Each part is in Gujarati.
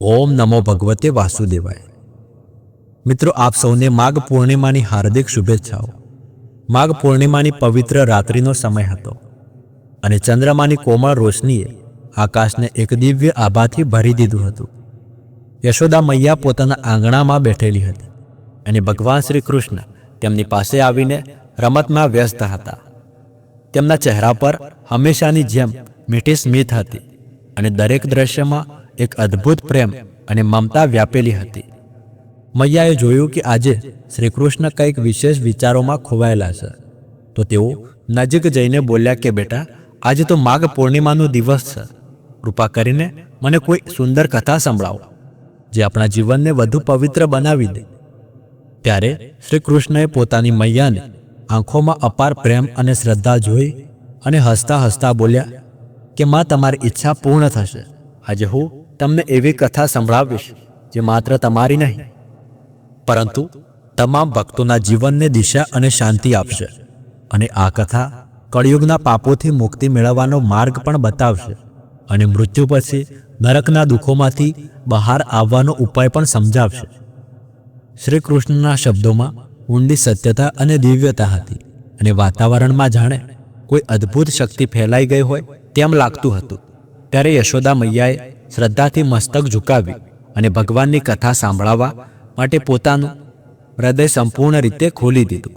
ઓમ નમો ભગવતે વાસુદેવાય. મિત્રો, આપ સૌને માઘ પૂર્ણિમાની હાર્દિક શુભેચ્છાઓ. માઘ પૂર્ણિમાની પવિત્ર રાત્રિનો સમય હતો અને ચંદ્રમાની કોમળ રોશનીએ આકાશને એક દિવ્ય આભાથી ભરી દીધું હતું. યશોદા મૈયા પોતાના આંગણામાં બેઠેલી હતી અને ભગવાન શ્રી કૃષ્ણ તેમની પાસે આવીને રમતમાં વ્યસ્ત હતા. તેમના ચહેરા પર હંમેશાની જેમ મીઠી સ્મિત હતી અને દરેક દ્રશ્યમાં એક અદ્ભુત પ્રેમ અને મમતા વ્યાપેલી હતી. મૈયાએ જોયું કે આજે શ્રીકૃષ્ણ કંઈક વિશેષ વિચારોમાં ખોવાયેલા છે. તો તેઓ નજીક જઈને બોલ્યા કે, બેટા, આજે તો માઘ પૂર્ણિમાનો દિવસ છે. કૃપા કરીને મને કોઈ સુંદર કથા સંભળાવો, જે આપણા જીવનને વધુ પવિત્ર બનાવી દે. ત્યારે શ્રી કૃષ્ણએ પોતાની મૈયાને આંખોમાં અપાર પ્રેમ અને શ્રદ્ધા જોઈ અને હસતા હસતા બોલ્યા કે, માં, તમારી ઈચ્છા પૂર્ણ થશે. આજે હું તમને એવી કથા સંભળાવીશ જે માત્ર તમારી નહીં, પરંતુ તમામ ભક્તોના જીવનને દિશા અને શાંતિ આપશે અને આ કથા કળિયુગના પાપોથી મુક્તિ મેળવવાનો માર્ગ પણ બતાવશે અને મૃત્યુ પછી નરકના દુઃખોમાંથી બહાર આવવાનો ઉપાય પણ સમજાવશે. શ્રી કૃષ્ણના શબ્દોમાં ઊંડી સત્યતા અને દિવ્યતા હતી અને વાતાવરણમાં જાણે કોઈ અદ્ભુત શક્તિ ફેલાઈ ગઈ હોય તેમ લાગતું હતું. ત્યારે યશોદા મૈયાએ શ્રદ્ધાથી મસ્તક ઝુકાવી અને ભગવાનની કથા સાંભળવા માટે પોતાનું હૃદય સંપૂર્ણ રીતે ખોલી દીધું.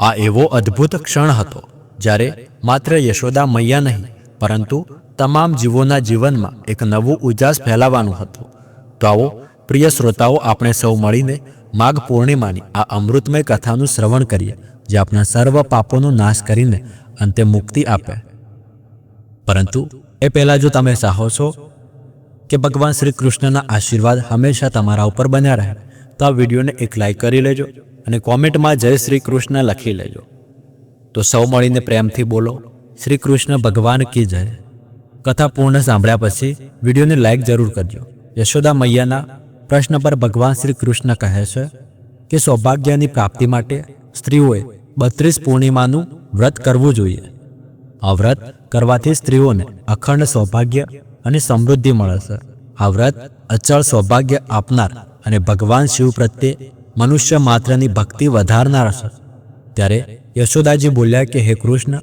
આ એવો અદ્ભુત ક્ષણ હતો જ્યારે માત્ર યશોદા મૈયા નહીં, પરંતુ તમામ જીવોના જીવનમાં એક નવું ઉજાસ ફેલાવાનું હતું. તો આવો, પ્રિય શ્રોતાઓ, આપણે સૌ મળીને માઘ પૂર્ણિમાની આ અમૃતમય કથાનું શ્રવણ કરીએ, જે આપણા સર્વ પાપોનો નાશ કરીને અંતે મુક્તિ આપે. પરંતુ એ પહેલાં જો તમે ચાહો છો કે ભગવાન શ્રી કૃષ્ણના આશીર્વાદ હંમેશા તમારા ઉપર બન્યા રહે. તો આ વિડીયોને એક લાઈક કરી લેજો અને કોમેન્ટમાં જય શ્રી કૃષ્ણ લખી લેજો. તો સૌ મળીને પ્રેમથી બોલો, શ્રી કૃષ્ણ ભગવાન કી જય. કથા પૂર્ણ સાંભળ્યા પછી વિડીયોને લાઈક જરૂર કરજો. યશોદા મૈયાના પ્રશ્ન પર ભગવાન શ્રી કૃષ્ણ કહે છે કે સૌભાગ્યની પ્રાપ્તિ માટે સ્ત્રીઓએ બત્રીસ પૂર્ણિમાનું વ્રત કરવું જોઈએ. આ વ્રત કરવાથી સ્ત્રીઓને અખંડ સૌભાગ્ય અને સમૃદ્ધિ મળે છે. આ વ્રત અચળ સૌભાગ્ય આપનાર અને ભગવાન શિવ પ્રત્યે મનુષ્ય માત્રની ભક્તિ વધારનાર છે. ત્યારે યશોદાજી બોલ્યા કે, હે કૃષ્ણ,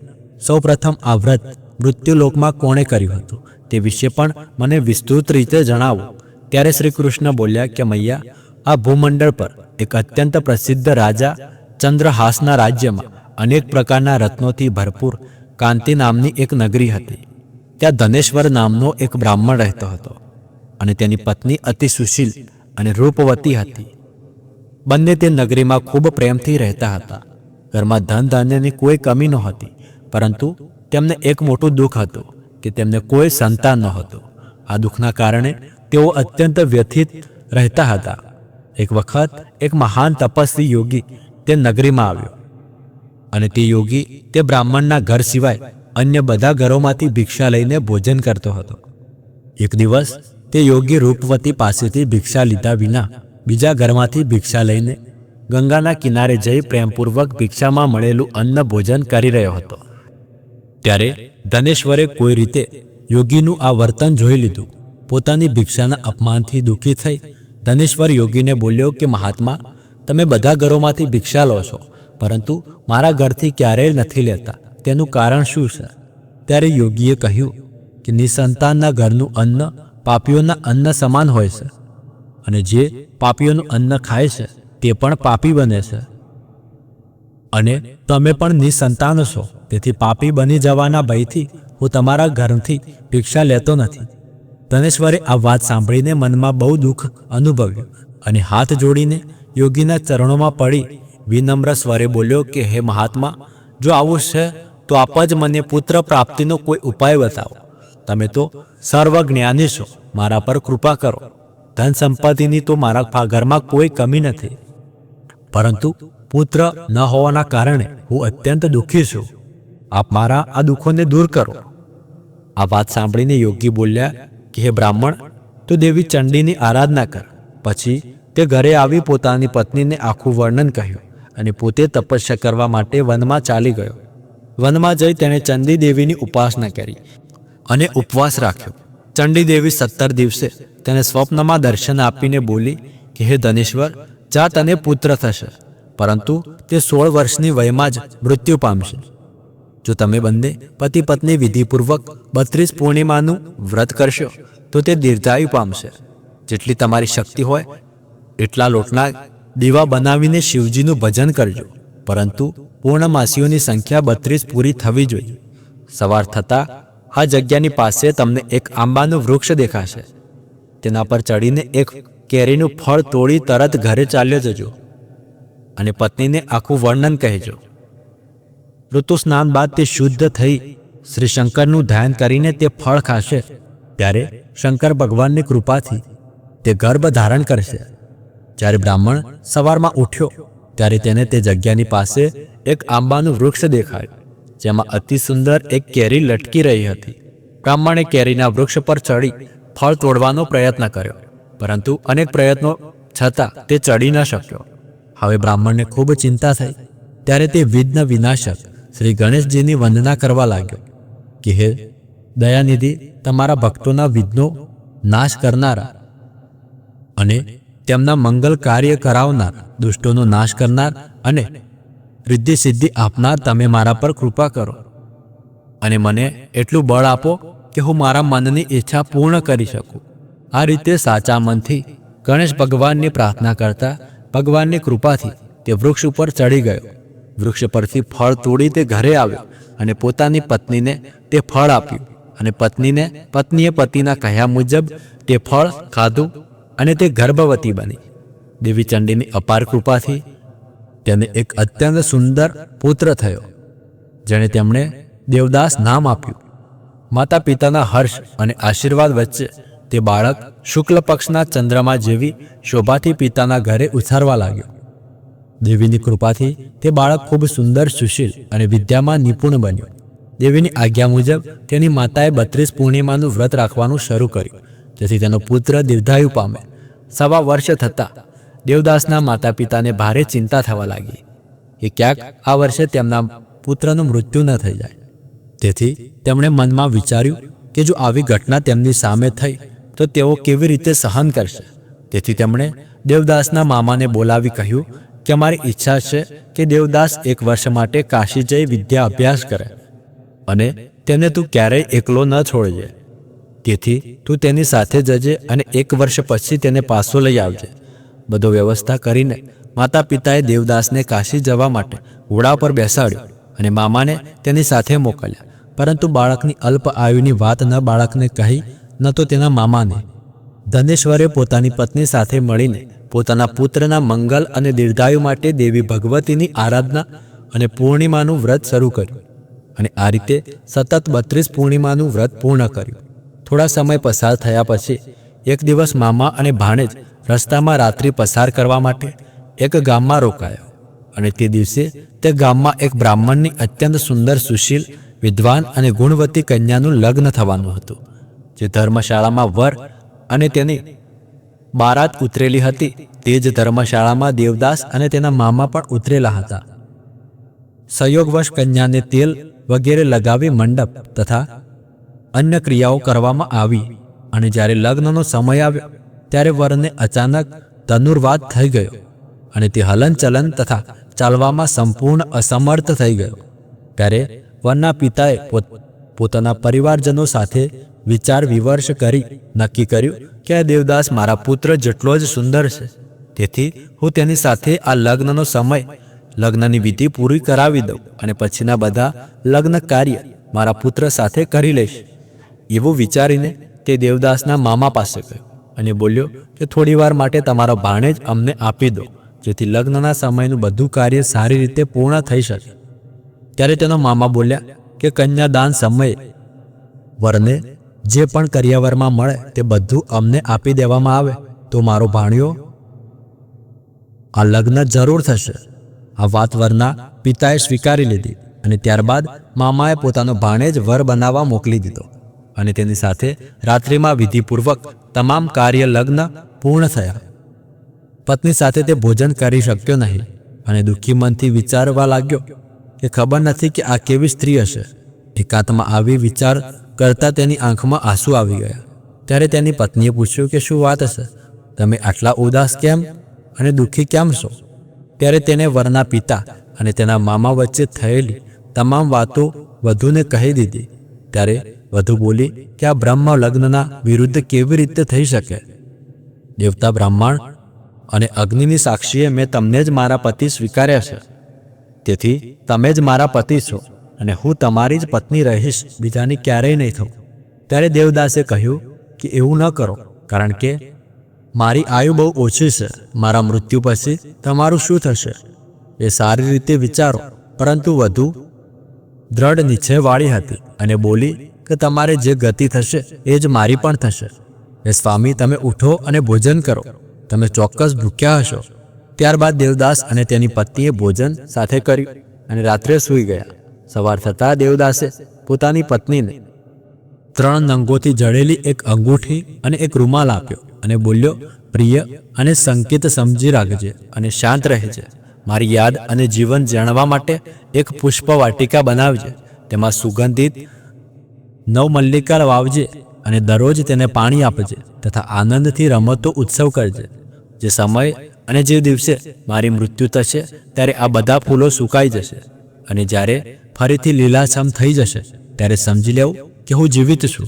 સૌપ્રથમ આ વ્રત મૃત્યુલોકમાં કોણે કર્યું હતું? તે વિશે પણ મને વિસ્તૃત રીતે જણાવો. ત્યારે શ્રી કૃષ્ણ બોલ્યા કે, મૈયા, આ ભૂમંડળ પર એક અત્યંત પ્રસિદ્ધ રાજા ચંદ્રહાસના રાજ્યમાં અનેક પ્રકારના રત્નોથી ભરપૂર કાંતિ નામની એક નગરી હતી. ત્યાં ધનેશ્વર નામનો એક બ્રાહ્મણ રહેતો હતો અને તેની પત્ની અતિ સુશીલ અને રૂપવતી હતી. બંને તે નગરીમાં ખૂબ પ્રેમથી રહેતા હતા. ઘરમાં ધન ધાન્યની કોઈ કમી નહોતી, પરંતુ તેમને એક મોટું દુઃખ હતું કે તેમને કોઈ સંતાન નહોતું. આ દુઃખના કારણે તેઓ અત્યંત વ્યથિત રહેતા હતા. એક વખત એક મહાન તપસ્વી યોગી તે નગરીમાં આવ્યો અને તે યોગી તે બ્રાહ્મણના ઘર સિવાય અન્ય બધા ઘરોમાંથી ભિક્ષા લઈને ભોજન કરતો હતો. એક દિવસ તે યોગી રૂપવતી પાસેથી ભિક્ષા લીધા વિના બીજા ઘરમાંથી ભિક્ષા લઈને ગંગાના કિનારે જઈ પ્રેમપૂર્વક ભિક્ષામાં મળેલું અન્ન ભોજન કરી રહ્યો હતો. ત્યારે ધનેશ્વરે કોઈ રીતે યોગીનું આ વર્તન જોઈ લીધું. પોતાની ભિક્ષાના અપમાનથી દુઃખી થઈ ધનેશ્વર યોગીને બોલ્યો કે, મહાત્મા, તમે બધા ઘરોમાંથી ભિક્ષા લો છો, પરંતુ મારા ઘરથી ક્યારેય નથી લેતા. તેનું કારણ શું છે? ત્યારે યોગીએ કહ્યું કે નિસંતાનના ઘરનું અન્ન પાપીઓના અન્ન સમાન હોય છે અને જે પાપીઓનું અન્ન ખાય છે તે પણ પાપી બને છે. અને તમે પણ નિસંતાન છો, તેથી પાપી બની જવાના ભયથી હું તમારા ઘરથી ભિક્ષા લેતો નથી. ધનેશ્વરે આ વાત સાંભળીને મનમાં બહુ દુઃખ અનુભવ્યું અને હાથ જોડીને યોગીના ચરણોમાં પડી વિનમ્ર સ્વરે બોલ્યો કે, હે મહાત્મા, જો આવું છે તો આપ જ મને પુત્ર પ્રાપ્તિનો કોઈ ઉપાય બતાવો. તમે તો સર્વજ્ઞાની છો, મારા પર કૃપા કરો. ધન સંપત્તિની તો મારા ઘરમાં કોઈ કમી નથી. પરંતુ પુત્ર ન હોવાના કારણે હું અત્યંત દુઃખી છું. આપ મારા આ દુઃખોને દૂર કરો. આ વાત સાંભળીને યોગી બોલ્યા કે, હે બ્રાહ્મણ, તું દેવી ચંડીની આરાધના કર. પછી તે ઘરે આવી પોતાની પત્નીને આખું વર્ણન કહ્યું અને પોતે તપસ્યા કરવા માટે વનમાં ચાલી ગયો. વનમાં જઈ તેણે ચંડી દેવીની ઉપાસના કરી અને ઉપવાસ રાખ્યો. ચંડી દેવી સત્તર દિવસે તેને સ્વપ્નમાં દર્શન આપીને બોલી કે, હે ધનેશ્વર, જા તને પુત્ર થશે, પરંતુ તે સોળ વર્ષની વયમાં જ મૃત્યુ પામશે. જો તમે બંને પતિ પત્ની વિધિપૂર્વક બત્રીસ પૂર્ણિમાનું વ્રત કરશો, તો તે દીર્ઘાયુ પામશે. જેટલી તમારી શક્તિ હોય, એટલા લોટના દીવા બનાવીને શિવજીનું ભજન કરજો. પરંતુ પૂર્ણમાસીઓની સંખ્યા બત્રીસ પૂરી થવી જોઈએ. સવાર થતાં આ જગ્યાની પાસે તમને એક આંબાનું વૃક્ષ દેખાશે. તેના પર ચડીને એક કેરીનું ફળ તોડી તરત ઘરે ચાલ્યો જજો અને પત્નીને આખું વર્ણન કહેજો. ઋતુ સ્નાન બાદ તે શુદ્ધ થઈ શ્રી શંકરનું ધ્યાન કરીને તે ફળ ખાશે. ત્યારે શંકર ભગવાનની કૃપાથી તે ગર્ભ ધારણ કરશે. જ્યારે બ્રાહ્મણ સવારમાં ઉઠ્યો, ત્યારે તેને તે જગ્યાની પાસે એક આંબાનું વૃક્ષ દેખાયું, જેમાં અતિ સુંદર એક કેરી લટકી રહી હતી. બ્રાહ્મણે કેરીના વૃક્ષ પર ચડી ફળ તોડવાનો પ્રયત્ન કર્યો, પરંતુ અનેક પ્રયત્નો છતાં તે ચડી ન શક્યો. હવે બ્રાહ્મણને ખૂબ ચિંતા થઈ, ત્યારે તે વિઘ્ન વિનાશક શ્રી ગણેશજીની વંદના કરવા લાગ્યો કે, હે દયાનિધિ, તમારા ભક્તોના વિઘ્નો નાશ કરનારા અને તેમના મંગલ કાર્ય કરાવનાર, દુષ્ટોનો નાશ કરનાર અને રિદ્ધિ સિદ્ધિ આપનાર તમે મારા પર કૃપા કરો. અને મને એટલું બળ આપો કે હું મારા મનની ઈચ્છા પૂર્ણ કરી શકું. આ રીતે સાચા મનથી ગણેશ ભગવાનની પ્રાર્થના કરતા ભગવાનની કૃપાથી તે વૃક્ષ ઉપર ચડી ગયો. વૃક્ષ પરથી ફળ તોડી તે ઘરે આવ્યો અને પોતાની પત્નીને તે ફળ આપ્યું અને પત્નીને પત્નીએ પતિના કહ્યા મુજબ તે ફળ ખાધું અને તે ગર્ભવતી બની. દેવી ચંડીની અપાર કૃપાથી તેને એક અત્યંત સુંદર પુત્ર થયો, જેણે તેમણે દેવદાસ નામ આપ્યું. માતા પિતાના હર્ષ અને આશીર્વાદ વચ્ચે તે બાળક શુક્લ પક્ષના ચંદ્રમા જેવી શોભાથી પિતાના ઘરે ઉછારવા લાગ્યો. દેવીની કૃપાથી તે બાળક ખૂબ સુંદર, સુશીલ અને વિદ્યામાં નિપુણ બન્યો. દેવીની આજ્ઞા મુજબ તેની માતાએ બત્રીસ પૂર્ણિમાનું વ્રત રાખવાનું શરૂ કર્યું, જેથી તેનો પુત્ર દીર્ઘાયુ પામે. સવા વર્ષ થતાં દેવદાસના માતા પિતાને ભારે ચિંતા થવા લાગી કે ક્યાંક આ વર્ષે તેમના પુત્રનું મૃત્યુ ન થઈ જાય. તેથી તેમણે મનમાં વિચાર્યું કે જો આવી ઘટના તેમની સામે થઈ, તો તેઓ કેવી રીતે સહન કરશે? તેથી તેમણે દેવદાસના મામાને બોલાવી કહ્યું કે અમારી ઈચ્છા છે કે દેવદાસ એક વર્ષ માટે કાશી જઈ વિદ્યા અભ્યાસ કરે અને તેને તું ક્યારેય એકલો ન છોડજે. તેથી તું તેની સાથે જજે અને એક વર્ષ પછી તેને પાછો લઈ આવજે. બધો વ્યવસ્થા કરીને માતા પિતાએ દેવદાસને કાશી જવા માટે ઘોડા પર બેસાડ્યો અને મામાને તેની સાથે મોકલ્યા. પરંતુ બાળકની અલ્પ આયુની વાત ન બાળકને કહી, ન તો તેના મામાને. ધનેશ્વરે પોતાની પત્ની સાથે મળીને પોતાના પુત્રના મંગલ અને દીર્ઘાયુ માટે દેવી ભગવતીની આરાધના અને પૂર્ણિમાનું વ્રત શરૂ કર્યું અને આ રીતે સતત બત્રીસ પૂર્ણિમાનું વ્રત પૂર્ણ કર્યું. થોડા સમય પસાર થયા પછી એક દિવસ મામા અને ભાણેજ રસ્તામાં રાત્રિ પસાર કરવા માટે એક ગામમાં રોકાયો અને તે દિવસે તે ગામમાં એક બ્રાહ્મણની અત્યંત સુંદર, સુશીલ, વિદ્વાન અને ગુણવતી કન્યાનું લગ્ન થવાનું હતું, જે ધર્મશાળામાં વર અને તેની બારાત ઉતરેલી હતી. તે જ ધર્મશાળામાં દેવદાસ અને તેના મામા પણ ઉતરેલા હતા. સંયોગવશ કન્યાને તેલ વગેરે લગાવી મંડપ તથા અન્ય ક્રિયાઓ કરવામાં આવી અને જ્યારે લગ્નનો સમય આવ્યો ત્યારે વરને અચાનક ધનુર્વાદ થઈ ગયો અને તે હલનચલન તથા ચાલવામાં સંપૂર્ણ અસમર્થ થઈ ગયો. ત્યારે વરના પિતાએ પોત- પોતાના પરિવારજનો સાથે વિચાર વિમર્શ કરી નક્કી કર્યું કે આ દેવદાસ મારા પુત્ર જેટલો જ સુંદર છે. તેથી હું તેની સાથે આ લગ્નનો સમય, લગ્નની વિધિ પૂરી કરાવી દઉં અને પછીના બધા લગ્ન કાર્ય મારા પુત્ર સાથે કરી લઈશ. એવું વિચારીને તે દેવદાસના મામા પાસે ગયો. અને બોલ્યો કે થોડીવાર માટે તમારો ભાણેજ અમને આપી દો, જેથી લગ્નના સમયનું બધું કાર્ય સારી રીતે પૂર્ણ થઈ શકે. ત્યારે તેનો મામા બોલ્યા કે કન્યાદાન સમયે વરને જે પણ કરિયાવરમાં મળે તે બધું અમને આપી દેવામાં આવે, તો મારો ભાણિયો આ લગ્ન જરૂર થશે. આ વાત વરના પિતાએ સ્વીકારી લીધી અને ત્યારબાદ મામાએ પોતાનો ભાણેજ વર બનાવવા મોકલી દીધો. અને તેની સાથે રાત્રિમાં વિધિપૂર્વક તમામ કાર્ય લગ્ન પૂર્ણ થયા. પત્ની સાથે તે ભોજન કરી શક્યો નહીં અને દુઃખી મનથી વિચારવા લાગ્યો કે ખબર નથી કે આ કેવી સ્ત્રી હશે. એકાંતમાં આવી વિચાર કરતા તેની આંખમાં આંસુ આવી ગયા. ત્યારે તેની પત્નીએ પૂછ્યું કે શું વાત હશે? તમે આટલા ઉદાસ કેમ અને દુઃખી કેમ છો? ત્યારે તેને વરના પિતા અને તેના મામા વચ્ચે થયેલી તમામ વાતો વધુને કહી દીધી. ત્યારે વધુ બોલી કે આ બ્રહ્મ લગ્નના વિરુદ્ધ કેવી રીતે થઈ શકે? દેવતા બ્રાહ્મણ અને અગ્નિની સાક્ષીએ મેં તમને જ મારા પતિ સ્વીકાર્યા છે. તેથી તમે જ મારા પતિ છો અને હું તમારી જ પત્ની રહીશ, બીજાની ક્યારેય નહીં થઉં ત્યારે દેવદાસે કહ્યું કે એવું ન કરો, કારણ કે મારી આયુ બહુ ઓછી છે. મારા મૃત્યુ પછી તમારું શું થશે? એ સારી રીતે વિચારો. પરંતુ વધુ દ્રઢ નિશ્ચયવાળી હતી અને બોલી કે તમારે જે ગતિ થશે, એ જ મારી પણ થશે. એ સ્વામી, તમે ઉઠો અને ભોજન કરો. તમે ચોક્કસ ભૂખ્યા હશો. ત્યારબાદ દેવદાસ અને તેની પત્નીએ ભોજન સાથે કર્યું અને રાત્રે સૂઈ ગયા. સવાર થતાં દેવદાસે પોતાની પત્નીને ત્રણ નંગોથી જડેલી એક અંગૂઠી અને એક રૂમાલ આપ્યો અને બોલ્યો, પ્રિય અને સંકેત સમજી રાખજે અને શાંત રહેજે. મારી યાદ અને જીવન જાણવા માટે એક પુષ્પ વાટિકા બનાવજે. તેમાં સુગંધિત નવ મલ્લિકા વાવજે અને દરરોજ તેને પાણી આપજે તથા આનંદથી રમતો ઉત્સવ કરજે. જે સમય અને જે દિવસે મારી મૃત્યુ થશે ત્યારે આ બધા ફૂલો સુકાઈ જશે અને જ્યારે ફરીથી લીલાછમ થઈ જશે ત્યારે સમજી લેવું કે હું જીવિત છું.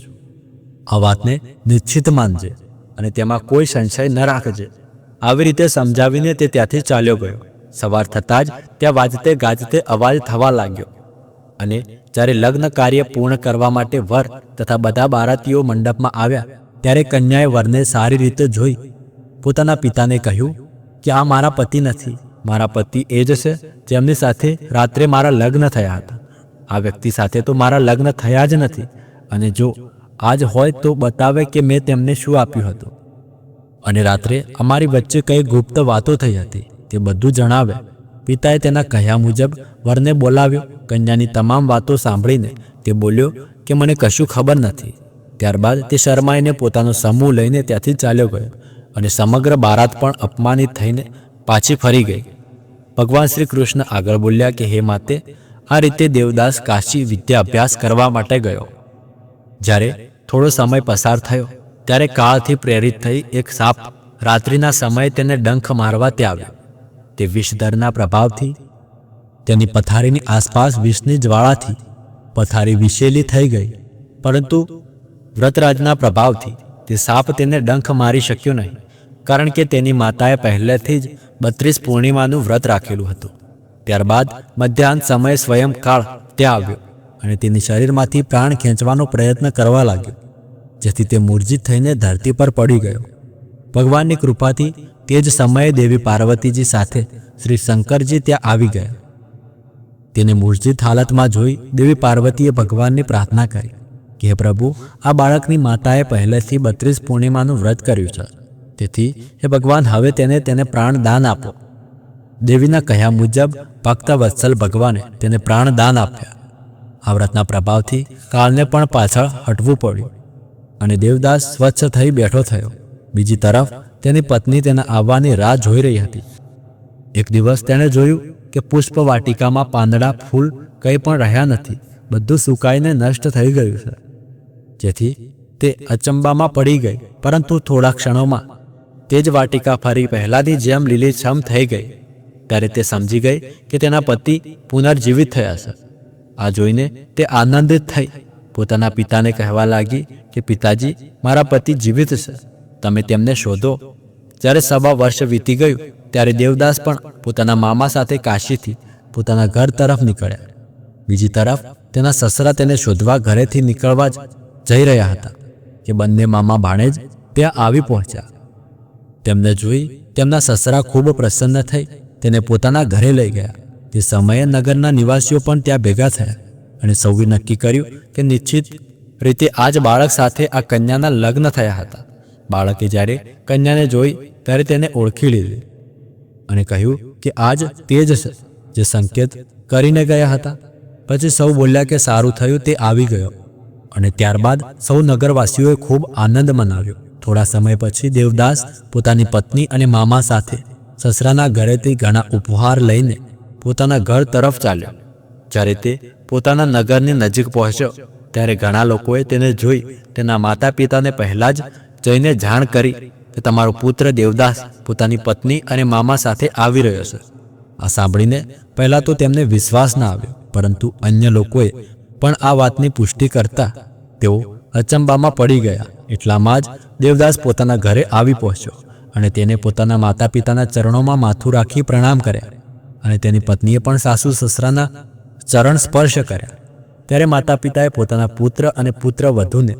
આ વાતને નિશ્ચિત માનજે અને તેમાં કોઈ સંશય ન રાખજે. આવી રીતે સમજાવીને તે ત્યાંથી ચાલ્યો ગયો. સવાર થતાં જ ત્યાં વાજતે ગાજતે અવાજ થવા લાગ્યો અને જ્યારે લગ્ન કાર્ય પૂર્ણ કરવા માટે વર તથા બધા બારાતીઓ મંડપમાં આવ્યા, ત્યારે કન્યાએ વરને સારી રીતે જોઈ. પોતાના પિતાને કહ્યું, કે આ મારા પતિ નથી. મારા પતિ એ જ છે જેમની સાથે રાત્રે મારા લગ્ન થયા હતા. આ વ્યક્તિ સાથે તો મારા લગ્ન થયા જ નથી. અને જો આજ હોય તો બતાવે કે મેં તેમને શું આપ્યું હતું. અને રાત્રે અમારી વચ્ચે કઈ ગુપ્ત વાતો થઈ હતી, તે બધું જણાવે. પિતાએ તેના કહ્યા મુજબ વરને બોલાવ્યો. કન્યાની તમામ વાતો સાંભળીને તે બોલ્યો કે મને કશું ખબર નથી. ત્યારબાદ તે શરમાઈને પોતાનો સમૂહ લઈને ત્યાંથી ચાલ્યો ગયો અને સમગ્ર બારાત પણ અપમાનિત થઈને પાછી ફરી ગઈ. ભગવાન શ્રી કૃષ્ણ આગળ બોલ્યા કે, હે માતે, આ રીતે દેવદાસ કાશી વિદ્યા અભ્યાસ કરવા માટે ગયો. જ્યારે થોડો સમય પસાર થયો, ત્યારે કાળથી પ્રેરિત થઈ એક સાપ રાત્રિના સમયે તેને ડંખ મારવા ત્યાં આવ્યો. તે વિષદરના પ્રભાવથી, તેની પથારીની આસપાસ વિષની જ્વાળાથી પથારી વિશેલી થઈ ગઈ. પરંતુ વ્રતરાજના પ્રભાવથી તે સાપ તેને ડંખ મારી શક્યો નહીં, કારણ કે તેની માતાએ પહેલેથી જ બત્રીસ પૂર્ણિમાનું વ્રત રાખેલું હતું. ત્યારબાદ મધ્યાહન સમયે સ્વયં કાળ ત્યાં આવ્યો અને તેની શરીરમાંથી પ્રાણ ખેંચવાનો પ્રયત્ન કરવા લાગ્યો, જેથી તે મૂર્જિત થઈને ધરતી પર પડી ગયો. ભગવાનની કૃપાથી તે જ સમયે દેવી પાર્વતીજી સાથે શ્રી શંકરજી ત્યાં આવી ગયા. તેને મૂર્જિત હાલતમાં જોઈ દેવી પાર્વતીએ ભગવાનની પ્રાર્થના કરી કે, પ્રભુ, આ બાળકની માતાએ પહેલેથી બત્રીસ પૂર્ણિમાનું વ્રત કર્યું છે. તેથી, હે ભગવાન, હવે તેને તેને પ્રાણ દાન આપો. દેવીના કહ્યા મુજબ ભક્ત વત્સલ ભગવાને તેને પ્રાણ દાન આપ્યા. આ વ્રતના પ્રભાવથી કાળને પણ પાછળ હટવું પડ્યું અને દેવદાસ સ્વચ્છ થઈ બેઠો થયો. બીજી તરફ તેની પત્ની તેના આવવાની રાહ જોઈ રહી હતી. એક દિવસ તેણે જોયું કે પુષ્પ વાટિકામાં પાંદડા, ફૂલ કંઈ પણ રહ્યા નથી. બધું સુકાઈને નષ્ટ થઈ ગયું છે. જેથી તે અચંબામાં પડી ગઈ, પરંતુ થોડા ક્ષણોમાં તે જ વાટિકા ફરી પહેલાંની જેમ લીલીછમ થઈ ગઈ. ત્યારે તે સમજી ગઈ કે તેના પતિ પુનર્જીવિત થયા છે. આ જોઈને તે આનંદિત થઈ. પોતાના પિતાને કહેવા લાગી કે, પિતાજી, મારા પતિ જીવિત છે. તમે તેમને શોધો. જ્યારે સવા વર્ષ વીતી ગયું, ત્યારે દેવદાસ પણ પોતાના મામા સાથે કાશીથી પોતાના ઘર તરફ નીકળ્યા. બીજી તરફ, તેના સસરા તેને શોધવા ઘરેથી નીકળવા જ જઈ રહ્યા હતા કે બંને મામા ભાણેજ ત્યાં આવી પહોંચ્યા. તેમને જોઈ તેમના સસરા ખૂબ પ્રસન્ન થઈ તેને પોતાના ઘરે લઈ ગયા. તે સમયે નગરના નિવાસીઓ પણ ત્યાં ભેગા થયા અને સૌએ નક્કી કર્યું કે નિશ્ચિત રીતે આ જ બાળક સાથે આ કન્યાના લગ્ન થયા હતા. બાળકે જ્યારે કન્યાને જોઈ, ત્યારે તેને ઓળખી લીધી અને કહ્યું કે આજ તે જ છે જે સંકેત કરીને ગયા હતા. પછી સૌ બોલ્યા કે સારું થયું તે આવી ગયો અને ત્યારબાદ સૌ નગરવાસીઓએ ખૂબ આનંદ મનાવ્યો. થોડા સમય પછી દેવદાસ પોતાની પત્ની અને મામા સાથે સસરાના ઘરેથી ઘણા ઉપહાર લઈને પોતાના ઘર તરફ ચાલ્યો. જ્યારે તે પોતાના નગરની નજીક પહોંચ્યો, ત્યારે ઘણા લોકોએ તેને જોઈ તેના માતા પિતાને પહેલાં જ જઈને જાણ કરી કે તમારો પુત્ર દેવદાસ પોતાની પત્ની અને મામા સાથે આવી રહ્યો છે. આ સાંભળીને પહેલાં તો તેમને વિશ્વાસ ના આવ્યો, પરંતુ અન્ય લોકોએ પણ આ વાતની પુષ્ટિ કરતા તેઓ અચંબામાં પડી ગયા. એટલામાં જ દેવદાસ પોતાના ઘરે આવી પહોંચ્યો અને તેને પોતાના માતા પિતાના ચરણોમાં માથું રાખી પ્રણામ કર્યા અને તેની પત્નીએ પણ સાસુ સસરાના ચરણ સ્પર્શ કર્યા. ત્યારે માતા પિતાએ પોતાના પુત્ર અને પુત્ર વધુને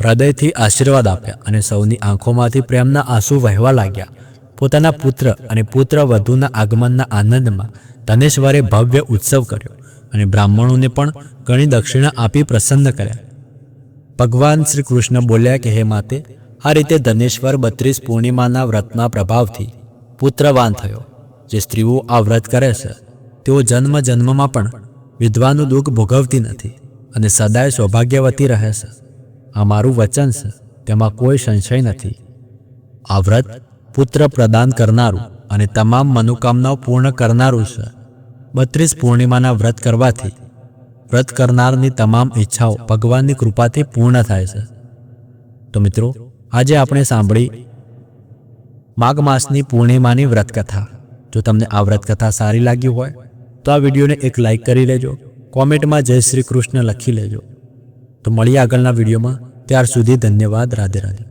હૃદયથી આશીર્વાદ આપ્યા અને સૌની આંખોમાંથી પ્રેમના આંસુ વહેવા લાગ્યા. પોતાના પુત્ર અને પુત્ર વધુના આગમનના આનંદમાં ધનેશ્વરે ભવ્ય ઉત્સવ કર્યો અને બ્રાહ્મણોને પણ ઘણી દક્ષિણા આપી પ્રસન્ન કર્યા. ભગવાન શ્રી કૃષ્ણ બોલ્યા કે, હે માતે, આ રીતે ધનેશ્વર બત્રીસ પૂર્ણિમાના વ્રતના પ્રભાવથી પુત્રવાન થયો, જે સ્ત્રીઓ આ વ્રત કરે છે. તેઓ જન્મ જન્મમાં પણ વિધવાનું દુઃખ ભોગવતી નથી અને સદાય સૌભાગ્યવતી રહે છે. આ મારું વચન છે. તેમાં કોઈ સંશય નથી. આ વ્રત પુત્ર પ્રદાન કરનારું અને તમામ મનોકામનાઓ પૂર્ણ કરનારું છે. બત્રીસ પૂર્ણિમાના વ્રત કરવાથી વ્રત કરનારની તમામ ઈચ્છાઓ ભગવાનની કૃપાથી પૂર્ણ થાય છે. તો મિત્રો, આજે આપણે સાંભળી માઘ માસની પૂર્ણિમાની વ્રતકથા. જો તમને આ વ્રતકથા સારી લાગી હોય, તો આ વિડીયોને એક લાઈક કરી લેજો. કોમેન્ટમાં જય શ્રી કૃષ્ણ લખી લેજો. તો મળીએ આગળના વિડીયોમાં. ત્યાર સુધી ધન્યવાદ. રાધે રાધે.